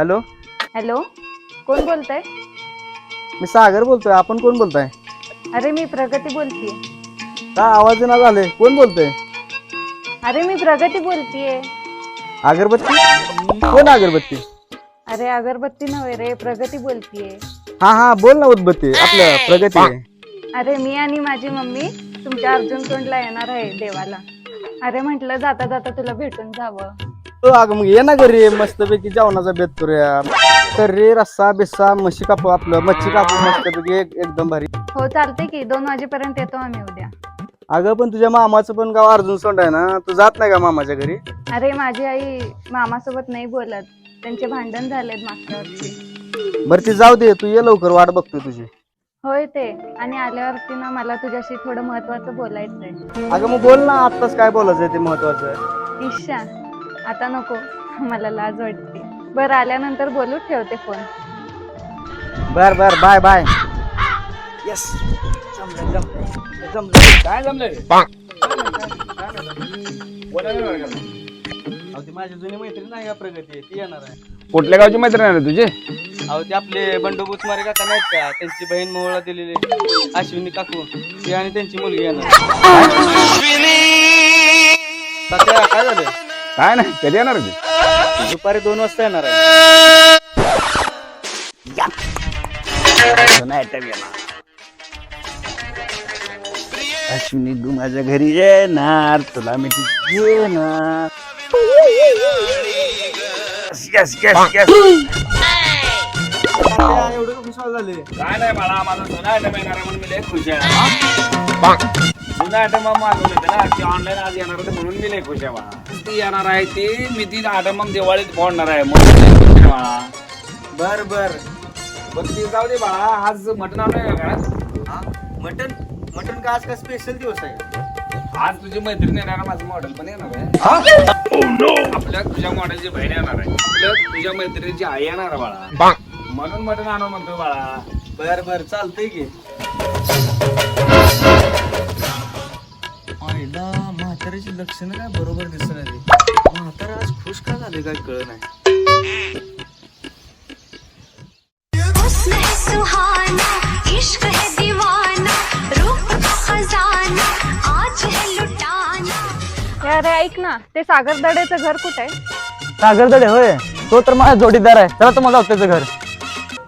Hello? Hello? कोण बोलतंय? मी सागर बोलतोय आपण कोण बोलताय? अरे मी प्रगती बोलतीये. का आवाज ना झाले कोण बोलतोय? अरे मी प्रगती बोलतीये. अगरबत्ती? कोण अगरबत्ती? अरे अगरबत्ती नव्हे रे प्रगती बोलतीये. हा हा बोल ना उदबत्ती आपलं प्रगती आहे. अरे मी आणि माझी मम्मी तुमच्या अर्जुन तोंडला येणार आहे देवाला. अरे म्हंटल जाता जाता तुला भेटून जावं. हो अगं मग ये ना घरी मस्तपैकी जेवणाचा बेत करूया. तर्री रस्सा बिस्सा म्हशी कापू आपलं मच्छी कापू मस्तपैकी एक एकदम भारी. हो चालते की दोन वाजेपर्यंत येतो आम्ही उद्या. अगं पण तुझ्या मामाचं पण गाव अर्जुन सोंड आहे ना? तू जात नाही का मामाच्या घरी? अरे माझी आई मामासोबत नाही बोलत. त्यांचे भांडण झालेत मागच्या वर्षी बरं ती जाऊ दे तू ये लवकर वाट बघतोय तुझी. होय ते. आणि आल्यावरती ना मला तुझ्याशी थोडं महत्वाचं बोलायचंय. अगं मग बोल ना आत्ताच काय बोलायचंय ते महत्वाचं ईशा. आता नको. मला लाज वाटते. बरं आल्यानंतर बोलू ठेवते फोन बर बर बाय बाय येस काय जमलंय माझी जुनी मैत्रीण नाही का प्रगती? ती येणार आहे. कुठल्या गावची मैत्रीण आहे रे तुझी? अहो ते आपले बंडू बुचमारे काका नाहीत का? त्यांची बहीण मोहळा दिलेली अश्विनी काकू. ती आणि त्यांची मुलगी येणार तात्या, काय झालं? काय नाही कधी येणार आहे ती? दुपारी दोन वाजता येणार आहे. अश्विनी तू माझ्या घरी येणार तुला मी येणार Yes, yes, yes. तात्या, एवढं झाले काय नाही मला माझा जुना आयटम येणार आहे म्हणून मी लय खुश आहे. जुना आयटम मागवलं होतं ना ती ऑनलाईन आज येणार होतं म्हणून मी लय खुश आहे बा ती येणार आहे ती. मी ती मग दिवाळीत फोडणार आहे. बाळा बर बर. बरं ती जाऊ दे बाळा. आज मटण का हा? मटन मटन का आज का स्पेशल दिवस आहे? आज तुझी मैत्रीण येणार आहे, माझं मॉडेल पण येणार आहे. आपल्या तुझ्या मॉडेलची बहीण येणार आहे. आपल्या तुझ्या मैत्रिणीची आई येणार आहे बाळा. म्हणून मटण आणू म्हणतो बाळा. बर बर. चालतंय की. म्हाताऱ्याची लक्षणं काय बरोबर दिसत नाही. म्हातारा आज खुश का झाले काय कळ नाही. हुस्न है सुहाना इश्क है दीवाना रूप का खजाना आज है लुटाना। ए, अरे ऐक ना ते सागर दडेचं घर कुठे आहे? सागर दडे होय. तो तर माझा जोडीदार आहे. चला तुम्हाला जाऊ त्याचं घर.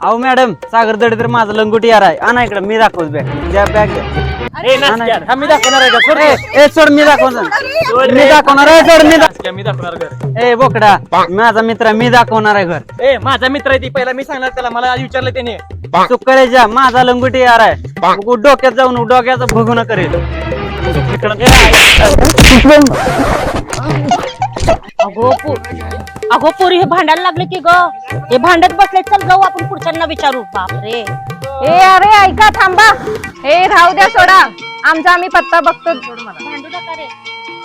अहो मॅडम सागर दडे तर माझा लंगोटी यार आहे. आणा इकडे मी दाखवत बॅग. द्या बॅग. द्या मी दाखवणार आहे का? सोड ए, ए सोड मी दाखवणार. मी दाखवणार आहे सोड मी दाख- मी दाखवणार घर. ए बोकडा माझा मित्र आहे, मी दाखवणार आहे घर. ए माझा मित्र आहे ती पहिला मी सांगणार त्याला मला विचारलं त्याने. सुकरेजा माझा लंगोटी यार आहे. उगू डोक्यात जाऊन डोक्याचं भगुन करेल. अगो पो अगो पोरी हे भांडायला लागले की ग? हे भांडत बसले चल जाऊ आपण पुढच्यांना विचारू. बापरे. ए अरे ऐका थांबा. हे राहू द्या सोडा. आमचा आम्ही पत्ता बघतो. भांडू नका रे.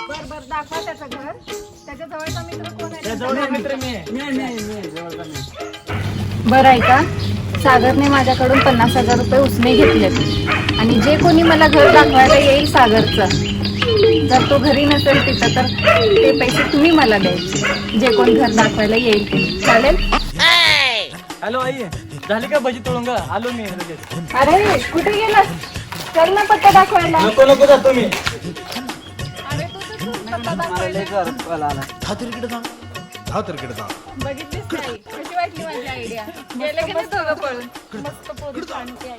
बर बर दाखवा त्याचं घर. त्याच्या जवळचा मित्र कोण आहे? बरं ऐका. सागरने माझ्याकडून पन्नास हजार रुपये उसने घेतलेत. आणि जे कोणी मला घर दाखवायला येईल सागरचं जर तो घरी नसेल तिथं तर ते पैसे तुम्ही मला द्यायचे. जे कोण घर दाखवायला येईल. ते चालेल? हॅलो आई. झाली का भजी तळून ग? आलो मी लगेच. अरे कुठे गेलास? चल ना पत्ता दाखवायला. नको नको जातो मी बघितलीस नाही. कशी वाटली माझी आयडिया गेले की नाही दोघं पळून? मस्त पोरी छानची आहे.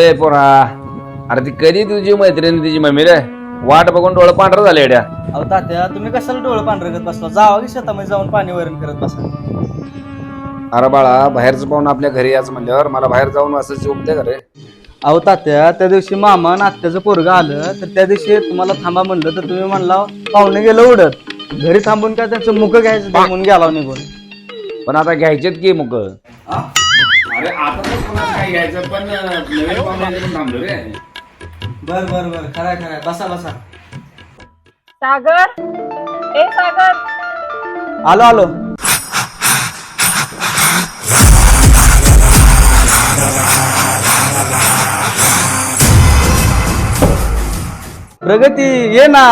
ए पोरा. अरे ती कधी तुझी मैत्रीण तिची मम्मी रे? वाट बघून डोळं पांढरं झाले एड्या अहो तात्या तुम्ही कशाला डोळं पांढरं करत बसला? जावा की शेतामध्ये जाऊन पाणी वरण करत बसा. अरे बाळा बाहेरचं पाहून आपल्या घरी यायचं म्हणल्यावर मला बाहेर जाऊन असं झोपते का रे? अहो तात्या त्या दिवशी मामा आणि आत्याचं पोरग आलं तर त्या दिवशी तुम्हाला थांबा म्हणलं तर तुम्ही म्हणला पाहुणे गेलं उडत. घरी थांबून काय त्यांचं मुख घ्यायचं ते म्हणून गेला निघून. पण आता घ्यायचेत की मुक? अरे आता काय घ्यायचं? पण थांबलो रे. बर बर बर. खराय खराय. बसा बसा. सागर? ए सागर? आलो आलो. प्रगती ये ना.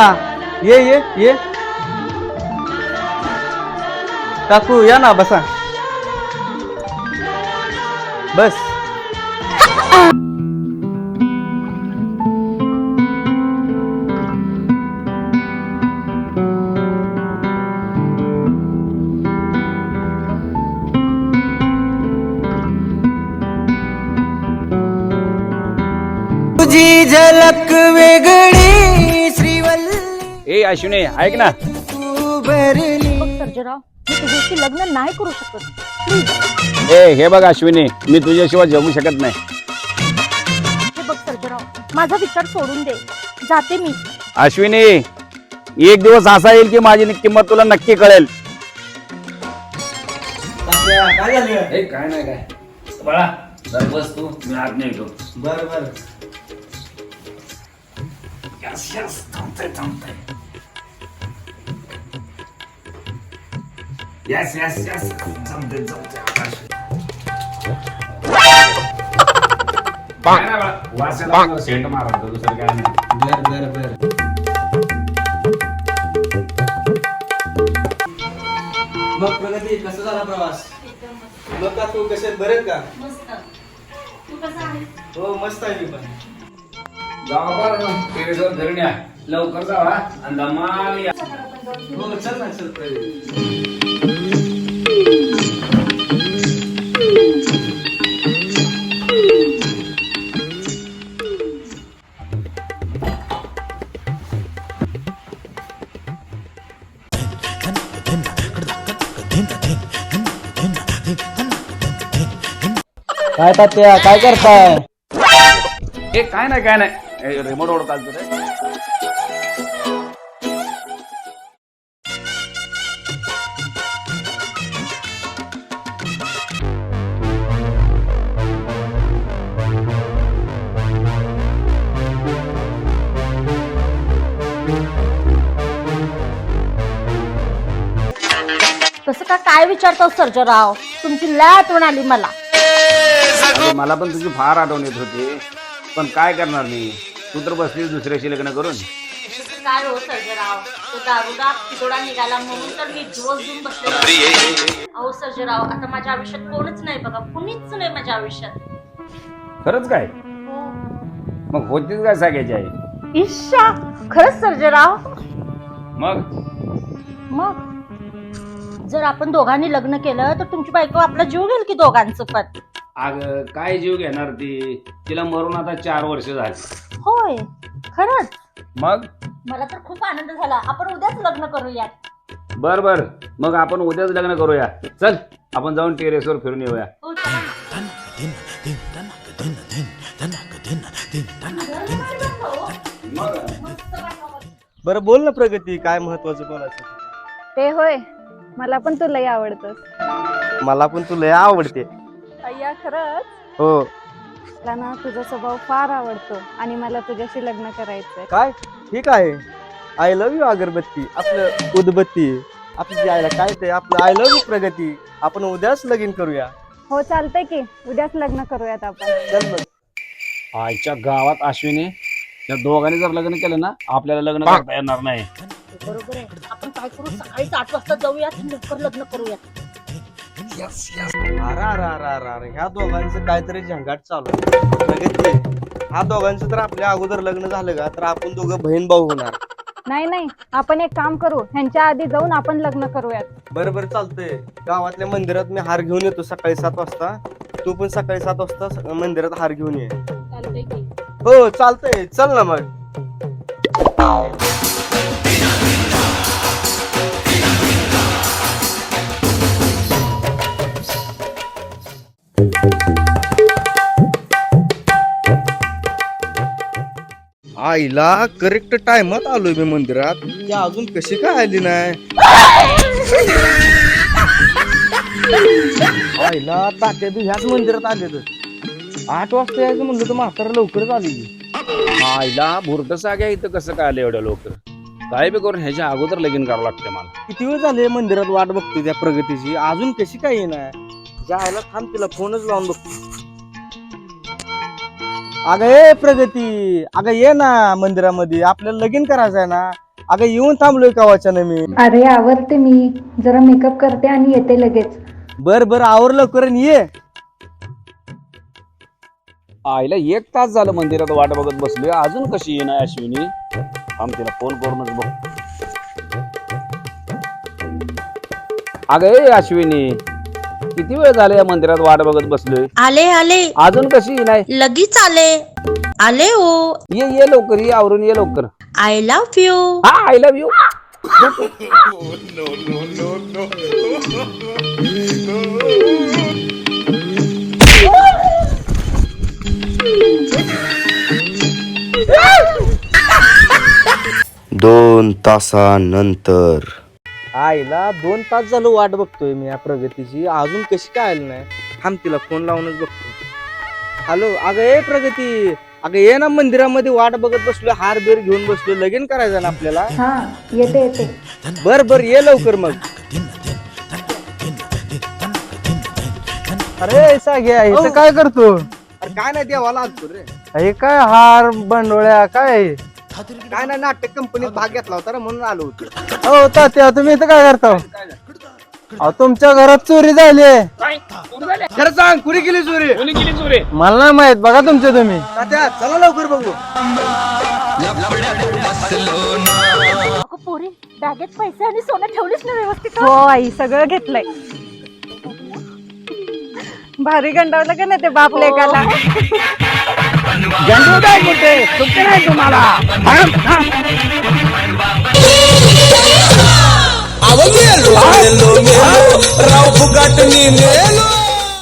ये ये ये. काकू या ना बसा. बस. तुझी झलक वेगळी श्रीवल्ली. ए अश्विनी ऐक ना. तू भरली बघ सर्जेराव मी तुझ्याशी लग्न नाही करू शकत. ए हे बघ अश्विनी मी तुझ्याशिवाय जगू शकत नाही. हे बघ सर्जेराव माझा विचार सोडून दे. जाते मी. अश्विनी एक दिवस असा येईल की माझी किंमत तुला नक्की कळेल. काय झालं? काय नाही काय. बाळा. बस तू मी आत नाही येतो बर बर. यस यस थांबतंय थांबतंय यस यस यस जमते जमते काय नाही बाळा वासाला सेंट मारा दुसरं काय नाही बर बर बर मग प्रगती कसा झाला प्रवास? मग का तू कसे बरे का? हो मस्त आहे मी पण. जावा लवकर जावा आणि या. हो चल ना चल. प्रगती काय तात्या काय करताय? ए काय नाही काय नाही. चालतो रे तसं का काय विचारतो सर्जेराव? तुमची लय आठवण आली मला. अरे मला पण तुझी फार आठवण येत होती. पण काय करणार मी? तू तर बसली दुसऱ्याशी लग्न करून. काय हो सर्जेराव? तो दारुडा पितोडा निघाला म्हणून तर मी दिवस देऊन बसले अहो सर्जेराव आता माझ्या आयुष्यात कोणच नाही बघा कुणीच नाही माझ्या आयुष्यात. खरंच काय? हो. मग होतीच काय सांगायची आहे ईशा खरंच सर्जेराव? मग? मग? जर आपण दोघांनी लग्न केलं तर तुमची बायको आपला जीव घेईल की दोघांचं पण? अग काय जीव घेणार ती? तिला मरून आता चार वर्ष झाली. होय खरंच? मग? मला तर खूप आनंद झाला. आपण उद्याच लग्न करूयात. बर बर. मग आपण उद्याच लग्न करूया चल आपण जाऊन टेरेसवर फिरून येऊया. हो चला ना. बरं बोल ना प्रगती काय महत्वाचं बोलायचं ते होय मला पण तू लई आवडतस. मला पण तुला लय आवडते. अय्या खरंच? हो. मला ना तुझा स्वभाव फार आवडतो आणि मला तुझ्याशी लग्न करायचंय. काय? ठीक आहे. आय लव्ह यू अगरबत्ती. आपलं उदबत्ती. आपली जी आयला काय ते आपलं आय लव्ह यू प्रगती. आपण उद्याच लगीन करूया. हो चालतंय की. उद्याच लग्न करूयात आपण. चल मग. आईच्या गावात अश्विनी या दोघांनी जर लग्न केलं ना आपल्याला लग्न करता येणार नाही. बरोबर आहे. आपण काय करू? सकाळीच आठ वाजता जाऊयात आणि लवकर लग्न करूयात. अरे अरे अरे अरे अरे ह्या दोघांचं काहीतरी झंगाट चालू आहे. प्रगती ह्या दोघांचं तर आपल्या अगोदर लग्न झालं का? तर आपण दोघं बहीण भाऊ होणार. नाही नाही. आपण एक काम करू. ह्यांच्या आधी जाऊन आपण लग्न करूयात. बरं बरं चालतंय. गावातल्या मंदिरात मी हार घेऊन येतो सकाळी सात वाजता. तू पण सकाळी सात वाजता स- मंदिरात हार घेऊन ये. हो चालतंय. चल ना मग. आईला करेक्ट टाइमात आलोय मी मंदिरात. ती अजून कशी काय आली नाही? आईला तात्या बी ह्याच मंदिरात आले तर आठ वाजता यायचं म्हणलं तर म्हातारा लवकरच आली. आईला भुरट साग्या इथं कसं काय आलं एवढ्या लोक काय बी करून ह्याच्या अगोदर लगीन करावं लागतं मला. किती वेळ झाले मंदिरात वाट बघते त्या प्रगतीची? अजून कशी काय येणार? जायला थांब तिला फोनच लावून बघतो. अगं ये प्रगती अगं ये ना मंदिरामध्ये आपल्याला लगीन करायचं आहे ना. अगं येऊन थांबलोय कावाच्यानं मी? अरे आवरते मी. जरा मेकअप करते आणि येते लगेच. बर बर आवर लवकर आणि ये. आईला एक तास झालं मंदिरात वाट बघत बसलोय. अजून कशी येणार अश्विनी? आम तिला फोन करूनच बघ अगं ए अश्विनी किती वेळ झाला या मंदिरात वाट बघत बसलोय? आले आले. अजून कशी नाही? लगेच आले. आले हो. ये ये लवकर ये आवरून ये लवकर. आय लव्ह यू हा आय लव्ह यू दोन तासानंतर. आईला दोन तास झालं वाट बघतोय मी या प्रगतीची. अजून कशी काय आली नाही? थांब तिला फोन लावूनच बघतो. हॅलो अगं ए प्रगती. अगं ये ना मंदिरामध्ये वाट बघत बसलो हार बीर घेऊन बसलो लगीन करायचं ना आपल्याला? हा येते येते. बर बर ये लवकर मग. अरे साग्या इथं काय करतो? अरे काय नाही देवाला आलतो रे. हे काय हार बंडोळ्या काय? काय नाही नाटक कंपनीत भाग घेतला होता रे म्हणून आलो होतो. हो तात्या तुम्ही इथं काय करता? अहो तुमच्या घरात चोरी झाली खरं सांग कुणी केली चोरी? कोणी केली चोरी? मला नाही माहीत बघा तुमचे तुम्ही. तात्या चला लवकर बघू. अगं पोरी बॅगेत पैसे आणि सोनं ठेवलीच ना व्यवस्थित हो? आई सगळं घेतलंय. भारी गंडावलं का नाही ते बाप लेकाला? आवलेलो मेलो मेलो राव फुगाटनी मेलो